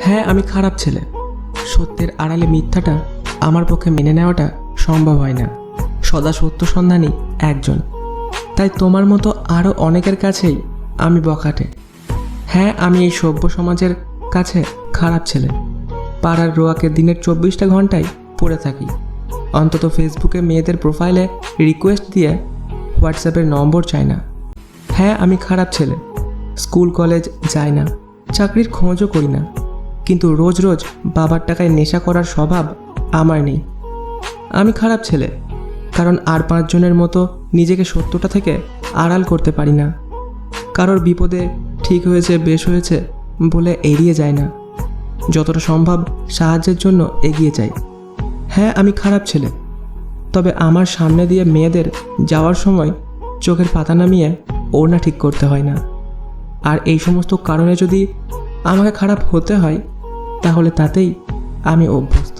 হ্যাঁ আমি খারাপ ছেলে। সত্যের আড়ালে মিথ্যাটা আমার পক্ষে মেনে নেওয়াটা সম্ভব হয় না। সদা সত্য সন্ধানী একজন। তাই তোমার মতো আরও অনেকের কাছেই আমি বখাটে। হ্যাঁ আমি এই সভ্য সমাজের কাছে খারাপ ছেলে। পাড়ার রোয়াকে দিনের চব্বিশটা ঘন্টায় পড়ে থাকি। অন্তত ফেসবুকে মেয়েদের প্রোফাইলে রিকোয়েস্ট দিয়ে হোয়াটসঅ্যাপের নম্বর চাই না। হ্যাঁ আমি খারাপ ছেলে। স্কুল, কলেজ যাই না। চাকরির খোঁজও করি না। কিন্তু রোজ রোজ বাবার টাকায় নেশা করার স্বভাব আমার নেই। আমি খারাপ ছেলে, কারণ আর পাঁচজনের মতো নিজেকে সত্যটা থেকে আড়াল করতে পারি না। কারোর বিপদে ঠিক হয়েছে, বেশ হয়েছে বলে এড়িয়ে যায় না। যতটা সম্ভব সাহায্যের জন্য এগিয়ে যাই। হ্যাঁ আমি খারাপ ছেলে, তবে আমার সামনে দিয়ে মেয়েদের যাওয়ার সময় চোখের পাতা নামিয়ে ওড়না ঠিক করতে হয় না। আর এই সমস্ত কারণে যদি আমাকে খারাপ হতে হয় তাহলে তাতেই আমি অভ্যস্ত।